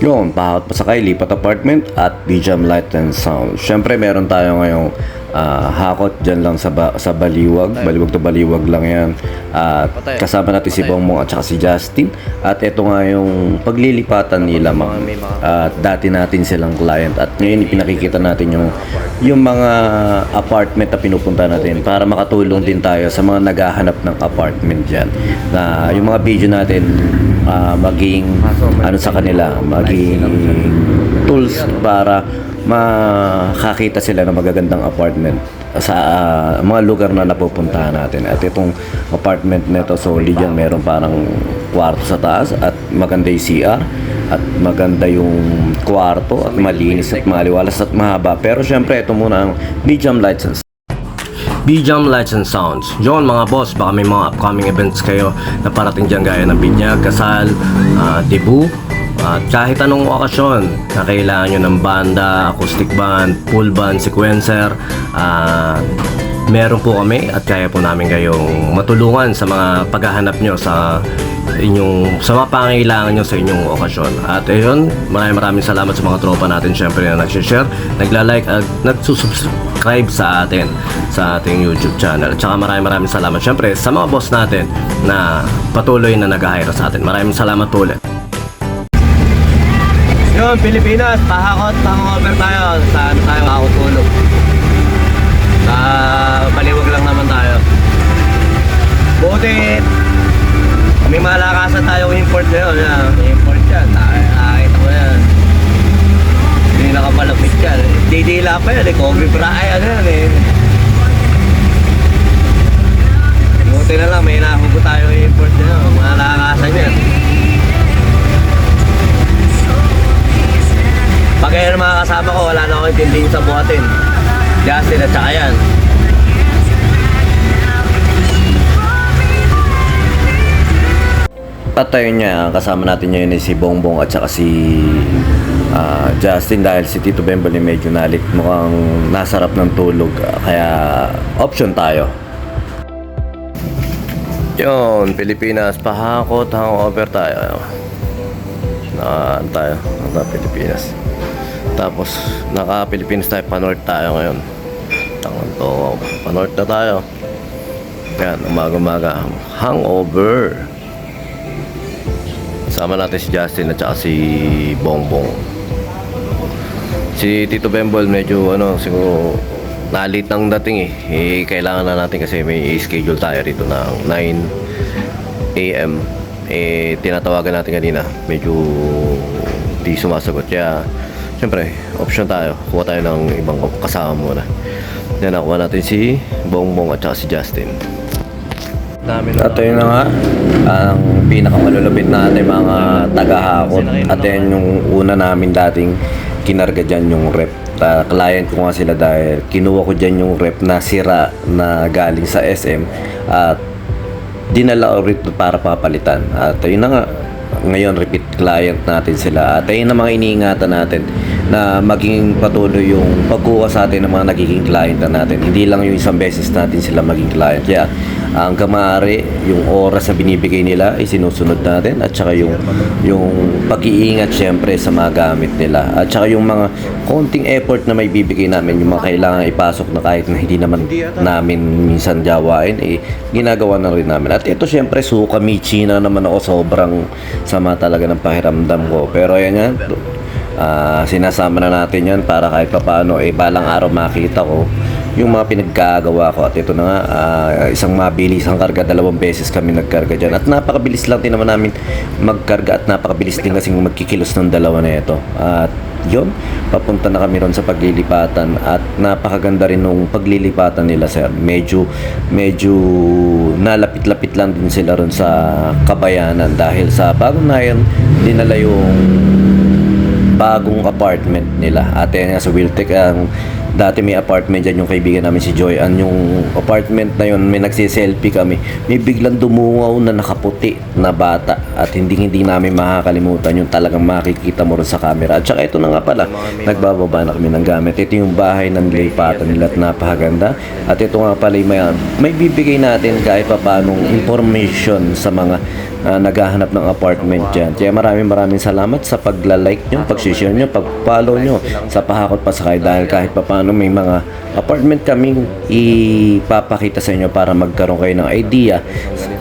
Yun, pahawat pa sa kay Lipat Apartment at BJM Light and Sound. Siyempre, meron tayo ngayong ah, hakot dyan lang sa, ba- sa Baliwag. Baliwag to Baliwag lang yan. At kasama natin si Bongbong at saka si Justin. At ito nga yung paglilipatan nila. Mga, at dati natin silang client. At ngayon, ipinakikita natin yung, yung mga apartment na pinupunta natin para makatulong din tayo sa mga naghahanap ng apartment dyan. Na yung mga video natin ah, maging ano sa kanila, maging tools para makakita sila ng magagandang apartment sa ah, mga lugar na napupuntahan natin. At itong apartment nito solid yan, meron parang kwarto sa taas at maganda yung CR at maganda yung kwarto at malinis at maliwalas at mahaba. Pero syempre, ito muna ang medium lights and BJAM Lights and Sounds. Yun mga boss, baka may mga upcoming events kayo na parating dyan gaya ng binyag, kasal, ah, debut, at kahit anong okasyon na kailangan nyo ng banda, acoustic band, full band, sequencer, ah, meron po kami at kaya po namin kayong matulungan sa mga paghahanap nyo sa inyong sa mga pangailangan nyo sa inyong okasyon. At ayun, maraming maraming salamat sa mga tropa natin syempre na nag-share, nagla-like at nagsusubscribe sa atin sa ating YouTube channel. At saka maraming maraming salamat syempre sa mga boss natin na patuloy na nag-hire sa atin. Maraming salamat po ulit. Yun, Pilipinas, pahakot, hangover tayo. Saan tayo makakutulog? Sa baliwag lang naman tayo. Buti, may malakasan tayo import ngayon. Yan. Import yan. Nak- Nakakita mo yan. Hindi nakapalapit yan. Didila pa yan. Eh. Kobe Bryant ano yan eh. Buti na lang, may nahugot tayo import ngayon. Malakasan yan. Pag kayo mga kasama ko, wala na akong intindihin sa buhatin. Justin at saka yan. At ayun niya, kasama natin ngayon ay si Bongbong at saka si ah, Justin dahil si Tito Bembol ay medyo nalit mukhang nasarap ng tulog kaya option tayo. Yun, Pilipinas, pahakot, hangover tayo. Na tayo, naka Pilipinas. Tapos, naka Pilipinas tayo, pa-north tayo ngayon. Tangon to, pa-north na tayo. Yan, umaga-umaga, hangover. Sama natin si Justin at saka si Bongbong. Si Tito Bembol medyo ano siguro nalit ng dating eh. eh. Kailangan na natin kasi may schedule tayo rito ng 9 AM. Eh tinatawagan natin kanina. Medyo di sumasagot. Kaya syempre option tayo. Kuha tayo ng ibang kasama muna. Yan nakuha natin si Bongbong at saka si Justin. At ayun na nga, ang pinakamalulupit natin mga tagahakot. At yan yung una namin dating kinarga dyan yung rep. Uh, client ko nga sila dahil kinuha ko dyan yung rep na sira na galing sa SM at dinala ko rito para papalitan. At ayun na nga, ngayon repeat client natin sila. At ayun na mga iniingatan natin na maging patuloy yung pagkuha sa atin ng mga nagiging client na natin. Hindi lang yung isang beses natin sila maging client. Kaya ang kamari, yung oras na binibigay nila ay sinusunod natin. At saka yung yung pag-iingat syempre sa mga gamit nila. At saka yung mga konting effort na may bibigay namin yung mga kailangan ipasok na kahit na hindi naman namin minsan jawain eh ginagawa na rin namin. At ito syempre suka michi na naman ako. Sobrang sama talaga ng pakiramdam ko. Pero ayan nga Ah, sinasama na natin yan para kahit papaano eh balang araw makita ko yung mga pinagkagawa ko. At ito na nga ah, isang mabilis ang karga. Dalawang beses kami nagkarga dyan. At napakabilis lang din naman namin magkarga. At napakabilis din kasing magkikilos ng dalawa na ito. At yun papunta na kami ron sa paglilipatan. At napakaganda rin nung paglilipatan nila sir. Medyo medyo nalapit-lapit lang din sila ron sa kabayanan dahil sa bagong na yan dinala yung bagong apartment nila. Ate nga sa Wiltec, ang dati may apartment dyan yung kaibigan namin si Joy. Ang yung apartment na yun, may nagsiselfie kami. May biglang dumungaw na nakaputi na bata at hindi hindi namin makakalimutan yung talagang makikita mo rin sa camera. At saka ito na nga pala, nagbababa na kami ng gamit. Ito yung bahay ng lipatan nila at napakaganda. At ito nga pala may, may bibigay natin kahit pa paanong information sa mga ah, naghahanap ng apartment dyan. Kaya maraming maraming salamat sa pagla-like nyo, pag-share nyo, pag-follow nyo sa Pahakot Pasakay dahil kahit papano may mga apartment kaming ipapakita sa inyo para magkaroon kayo ng idea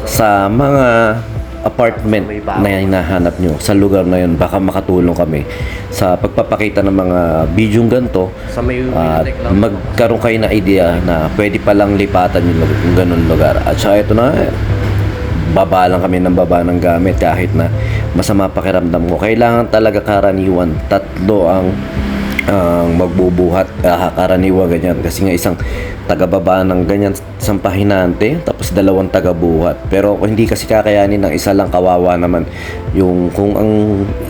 sa mga apartment na hinahanap nyo sa lugar na yun. Baka makatulong kami sa pagpapakita ng mga bidyong ganito at magkaroon kayo na idea na pwede palang lipatan yung ganun lugar. At saka ito na baba lang kami ng baba ng gamit kahit na masama pakiramdam ko. Kailangan talaga karaniwan tatlo ang ang magbubuhat ah, karaniwa ganyan. Kasi nga isang tagababa ng ganyan isang pahinante tapos dalawang tagabuhat. Pero hindi kasi kakayanin ng isa lang kawawa naman. Yung kung ang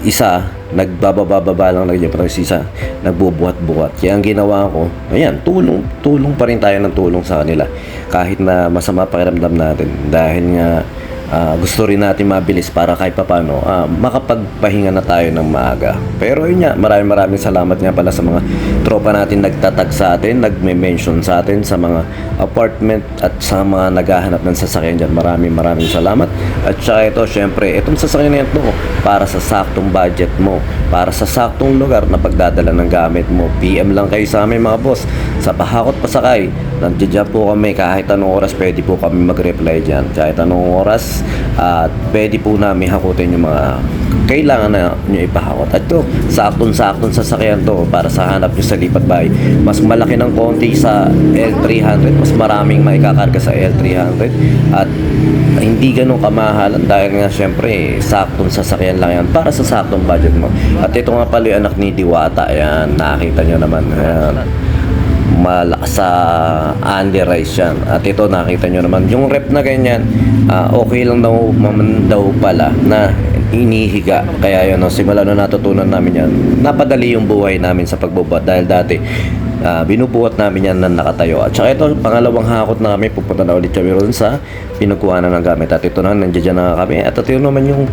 isa nagbababa-baba lang niya pero yung isa nagbubuhat-buhat. Kaya ang ginawa ko ayan tulong tulong pa rin tayo ng tulong sa kanila. Kahit na masama pakiramdam natin. Dahil nga Ah, gusto rin natin mabilis para kahit papano ah, makapagpahinga na tayo ng maaga. Pero yun nga, maraming maraming salamat nga pala sa mga tropa natin nagtatag sa atin, nagme-mention sa atin sa mga apartment at sa mga naghahanap ng sasakyan dyan. Maraming maraming salamat. At saka ito, syempre, itong sasakyan na ito para sa saktong budget mo, para sa saktong lugar na pagdadala ng gamit mo. PM lang kayo sa amin mga boss. Sa Pahakot Pasakay, nandiyan po kami kahit anong oras pwede po kami mag-reply dyan. Kahit anong oras at pwede po namin hakutin yung mga kailangan na nyo ipahakot. At ito, saktong-saktong sasakyan to para sa hanap nyo sa lipat bahay. Mas malaki ng konti sa L300, mas maraming maikakarga sa L300 at hindi ganun kamahalan dahil nga syempre saktong sasakyan lang yan para sa saktong budget mo. At ito nga pala yung anak ni Diwata, ayan, nakita nyo naman. Ayan malakas sa Andy Rice yan. At ito nakita nyo naman, yung rep na ganyan, ah, okay lang daw maman daw pala na inihiga. Kaya yun, no, simula na natutunan namin yan, napadali yung buhay namin sa pagbubuhat dahil dati ah, binubuhat namin yan na nakatayo. At saka ito, pangalawang hakot na kami, pupunta na ulit kami ron sa pinagkuhanan ng gamit. At ito na, nandiyan na kami. At ito naman yung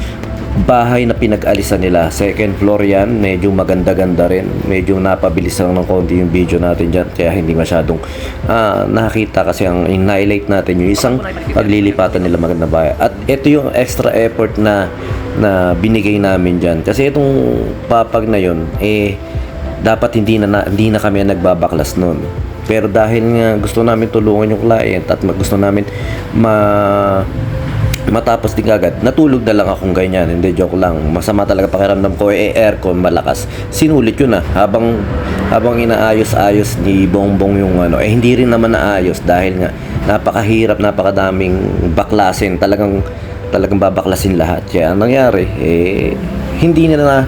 bahay na pinag-alisan nila. Second floor yan, medyo maganda-ganda rin. Medyo napabilis lang ng konti yung video natin dyan. Kaya hindi masyadong ah, nakita kasi ang in-highlight natin yung isang paglilipatan nila maganda bahay. At ito yung extra effort na na binigay namin dyan. Kasi itong papag na yun, eh, dapat hindi na, na hindi na kami nagbabaklas noon. Pero dahil nga gusto namin tulungan yung client at gusto namin ma matapos din agad, natulog na lang akong ganyan. Hindi, joke lang. Masama talaga pakiramdam ko. Eh, aircon malakas. Sinulit yun ah. Habang, habang inaayos-ayos ni Bongbong yung ano. Eh, hindi rin naman naayos dahil nga napakahirap, napakadaming baklasin. Talagang, talagang babaklasin lahat. Kaya ang nangyari, eh, hindi na na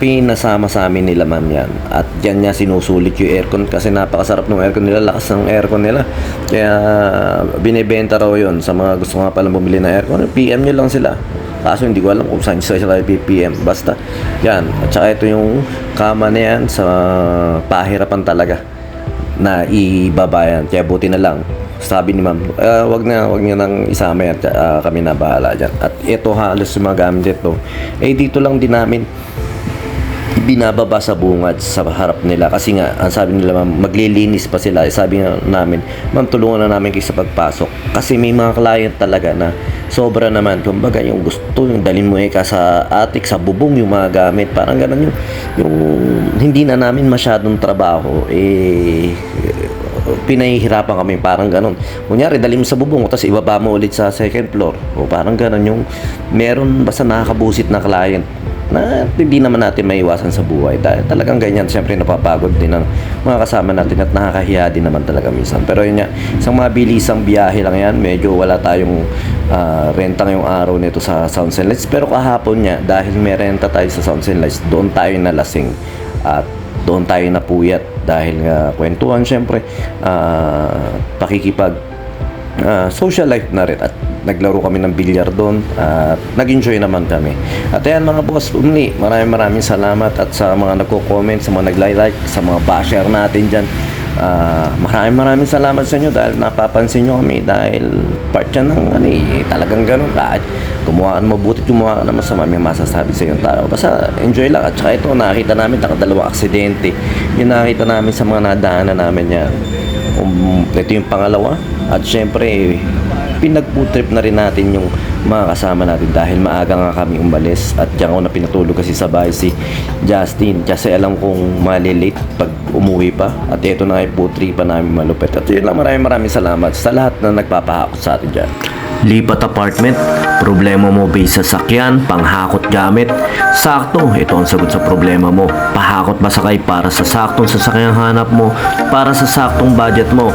pinasama sa amin nila ma'am yan. At yan niya sinusulit yung aircon kasi napakasarap ng aircon nila, lakas ng aircon nila. Kaya binebenta raw yun sa mga gusto nga palang bumili ng aircon. PM nyo lang sila. Kaso hindi ko alam kung saan sila PPM. Basta, yan. At saka ito yung kama na yan sa pahirapan talaga na ibabayan. Kaya buti na lang. Sabi ni ma'am, "Ah, wag na, wag niyo nang isama yan. Ah, kami na bahala dyan. At ito halos yung mga gamit dito. Eh, dito lang din namin binababa sa bungad sa harap nila. Kasi nga ang sabi nila ma'am maglilinis pa sila. Eh, sabi nga namin ma'am tulungan na namin kayo sa pagpasok. Kasi may mga client talaga na sobra naman. Kumbaga yung gusto yung dalhin mo eh ka sa atik sa bubong yung mga gamit parang ganun yung, yung hindi na namin masyadong trabaho eh pinahihirapan kami parang ganun. Kunyari dali sa bubong tapos ibaba mo ulit sa second floor. O parang ganun yung meron basta nakakabusit na client na hindi naman natin maiwasan sa buhay. Dahil talagang ganyan siyempre napapagod din ng mga kasama natin at nakakahiya din naman talaga minsan. Pero yun nga isang mabilisang biyahe lang yan. Medyo wala tayong ah, renta ngayong araw nito sa Sounds and Lights. Pero kahapon niya dahil may renta tayo sa Sounds and Lights doon tayo nalasing. At doon tayo napuyat dahil nga kwentuhan syempre ah, pakikipag ah, social life na rin at naglaro kami ng bilyar doon at nag-enjoy naman kami. At ayan mga boss, umli, maraming maraming salamat at sa mga nagko-comment, sa mga nag-like, sa mga basher natin dyan. Ah, maraming maraming salamat sa inyo dahil napapansin nyo kami dahil part yan ng ano eh, talagang ganun. Kahit gumawa ka mabuti gumawa ka ng masama may masasabi sa yung tao. Basta enjoy lang. At saka ito nakita namin nakadalawang aksidente. Yung nakita namin sa mga nadaanan namin yan. Um, ito yung pangalawa. At syempre pinag-food trip na rin natin yung mga kasama natin dahil maaga nga kami umalis at diyan ako na pinatulog kasi sa bahay si Justin. Kasi alam kong malilate pag umuwi pa. At ito na food trip pa namin malupit. At yun lang maraming maraming salamat sa lahat na nagpapahakot sa atin dyan Lipat apartment, problema mo ba sa sakyan, panghakot gamit? Sakto, ito ang sagot sa problema mo. Pahakot masakay para sa saktong sasakyang hanap mo, para sa saktong budget mo,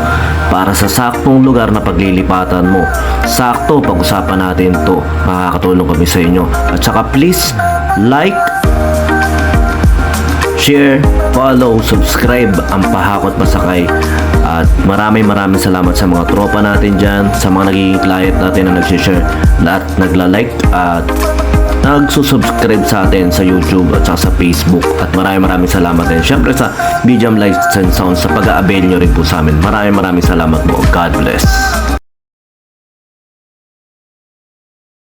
para sa saktong lugar na paglilipatan mo. Sakto, pag-usapan natin to. Makakatulong kami sa inyo. At saka please, like, share, follow, subscribe ang Pahakot Masakay. At maraming maraming salamat sa mga tropa natin dyan, sa mga nagiging client natin na nagsishare, at nagla-like at nagsusubscribe sa atin sa YouTube at sa Facebook. At maraming maraming salamat din. Siyempre sa BGM Lights and Sounds sa pag-a-avail nyo rin po sa amin. Maraming maraming salamat po. God bless.